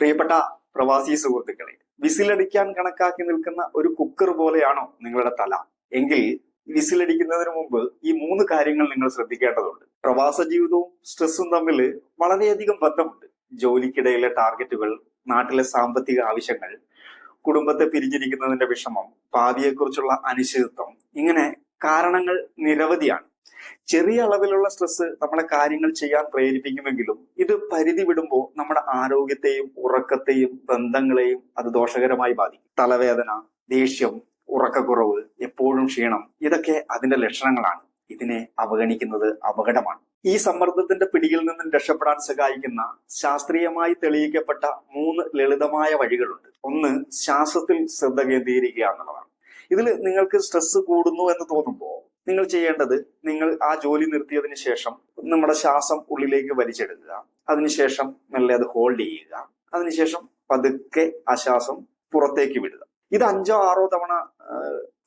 പ്രിയപ്പെട്ട പ്രവാസി സുഹൃത്തുക്കളെ വിസിലടിക്കാൻ കണക്കാക്കി നിൽക്കുന്ന ഒരു കുക്കർ പോലെയാണോ നിങ്ങളുടെ തല? എങ്കിൽ വിസിലടിക്കുന്നതിന് മുമ്പ് ഈ മൂന്ന് കാര്യങ്ങൾ നിങ്ങൾ ശ്രദ്ധിക്കേണ്ടതുണ്ട്. പ്രവാസ ജീവിതവും സ്ട്രെസ്സും തമ്മിൽ വളരെയധികം ബന്ധമുണ്ട്. ജോലിക്കിടയിലെ ടാർഗറ്റുകൾ നാട്ടിലെ സാമ്പത്തിക ആവശ്യങ്ങൾ കുടുംബത്തെ പിരിഞ്ഞിരിക്കുന്നതിന്റെ വിഷമം ഭാവിയെക്കുറിച്ചുള്ള അനിശ്ചിതത്വം ഇങ്ങനെ കാരണങ്ങൾ നിരവധിയാണ്. ചെറിയ അളവിലുള്ള സ്ട്രെസ് നമ്മളെ കാര്യങ്ങൾ ചെയ്യാൻ പ്രേരിപ്പിക്കുമെങ്കിലും ഇത് പരിധി വിടുമ്പോൾ നമ്മുടെ ആരോഗ്യത്തെയും ഉറക്കത്തെയും ബന്ധങ്ങളെയും അത് ദോഷകരമായി ബാധിക്കും. തലവേദന ദേഷ്യം ഉറക്കക്കുറവ് എപ്പോഴും ക്ഷീണം ഇതൊക്കെ അതിന്റെ ലക്ഷണങ്ങളാണ്. ഇതിനെ അവഗണിക്കുന്നത് അപകടമാണ്. ഈ സമ്മർദ്ദത്തിന്റെ പിടിയിൽ നിന്നും രക്ഷപ്പെടാൻ സഹായിക്കുന്ന ശാസ്ത്രീയമായി തെളിയിക്കപ്പെട്ട മൂന്ന് ലളിതമായ വഴികളുണ്ട്. ഒന്ന് ശ്വാസത്തിൽ ശ്രദ്ധ കേന്ദ്രീകരിക്കുക എന്നുള്ളതാണ്. ഇതിൽ നിങ്ങൾക്ക് സ്ട്രെസ് കൂടുന്നു എന്ന് തോന്നുമ്പോൾ നിങ്ങൾ ചെയ്യേണ്ടത് നിങ്ങൾ ആ ജോലി നിർത്തിയതിന് ശേഷം നമ്മുടെ ശ്വാസം ഉള്ളിലേക്ക് വലിച്ചെടുക്കുക. അതിനുശേഷം മെല്ലെ അത് ഹോൾഡ് ചെയ്യുക. അതിനുശേഷം പതുക്കെ ആ ശ്വാസം പുറത്തേക്ക് വിടുക. ഇത് അഞ്ചോ ആറോ തവണ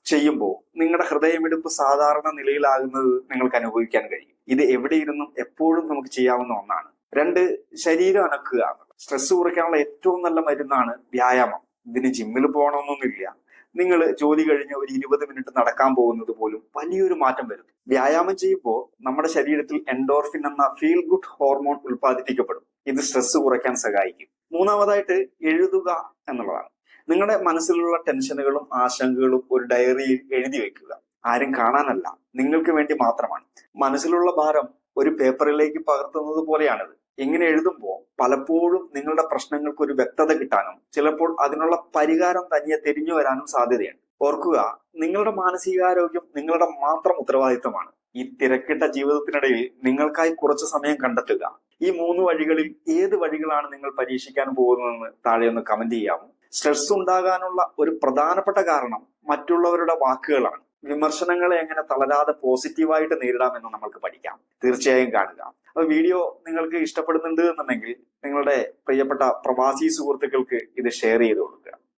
ചെയ്യുമ്പോൾ നിങ്ങളുടെ ഹൃദയമിടിപ്പ് സാധാരണ നിലയിലാകുന്നത് നിങ്ങൾക്ക് അനുഭവിക്കാൻ കഴിയും. ഇത് എവിടെയിരുന്നും എപ്പോഴും നമുക്ക് ചെയ്യാവുന്ന ഒന്നാണ്. രണ്ട് ശരീരം അനക്കുക. സ്ട്രെസ് കുറയ്ക്കാനുള്ള ഏറ്റവും നല്ല മരുന്നാണ് വ്യായാമം. ഇതിന് ജിമ്മിൽ പോകണമെന്നൊന്നുമില്ല. നിങ്ങൾ ജോലി കഴിഞ്ഞ് ഒരു ഇരുപത് മിനിറ്റ് നടക്കാൻ പോകുന്നത് പോലും വലിയൊരു മാറ്റം വരുന്നു. വ്യായാമം ചെയ്യുമ്പോൾ നമ്മുടെ ശരീരത്തിൽ എൻഡോർഫിൻ എന്ന ഫീൽ ഗുഡ് ഹോർമോൺ ഉൽപ്പാദിപ്പിക്കപ്പെടും. ഇത് സ്ട്രെസ് കുറയ്ക്കാൻ സഹായിക്കും. മൂന്നാമതായിട്ട് എഴുതുക എന്നുള്ളതാണ്. നിങ്ങളുടെ മനസ്സിലുള്ള ടെൻഷനുകളും ആശങ്കകളും ഒരു ഡയറിയിൽ എഴുതി വെക്കുക. ആരും കാണാനല്ല നിങ്ങൾക്ക് വേണ്ടി മാത്രമാണ്. മനസ്സിലുള്ള ഭാരം ഒരു പേപ്പറിലേക്ക് പകർത്തുന്നത് പോലെയാണിത്. ഇങ്ങനെ എഴുതുമ്പോൾ പലപ്പോഴും നിങ്ങളുടെ പ്രശ്നങ്ങൾക്ക് ഒരു വ്യക്തത കിട്ടാനും ചിലപ്പോൾ അതിനുള്ള പരിഹാരം തനിയെ തിരിഞ്ഞു വരാനും സാധ്യതയുണ്ട്. ഓർക്കുക നിങ്ങളുടെ മാനസികാരോഗ്യം നിങ്ങളുടെ മാത്രം ഉത്തരവാദിത്തമാണ്. ഈ തിരക്കിട്ട ജീവിതത്തിനിടയിൽ നിങ്ങൾക്കായി കുറച്ച് സമയം കണ്ടെത്തുക. ഈ മൂന്ന് വഴികളിൽ ഏത് വഴികളാണ് നിങ്ങൾ പരീക്ഷിക്കാൻ പോകുന്നതെന്ന് താഴെ ഒന്ന് കമന്റ് ചെയ്യാമോ സ്ട്രെസ് ഉണ്ടാകാനുള്ള ഒരു പ്രധാനപ്പെട്ട കാരണം മറ്റുള്ളവരുടെ വാക്കുകളാണ്. വിമർശനങ്ങളെ എങ്ങനെ തളരാതെ പോസിറ്റീവായിട്ട് നേരിടാമെന്ന് നമ്മൾക്ക് പഠിക്കാം. തീർച്ചയായും കാണുക. വീഡിയോ നിങ്ങൾക്ക് ഇഷ്ടപ്പെടുന്നുണ്ട് എന്നുണ്ടെങ്കിൽ നിങ്ങളുടെ പ്രിയപ്പെട്ട പ്രവാസി സുഹൃത്തുക്കൾക്ക് ഇത് ഷെയർ ചെയ്തോളൂ.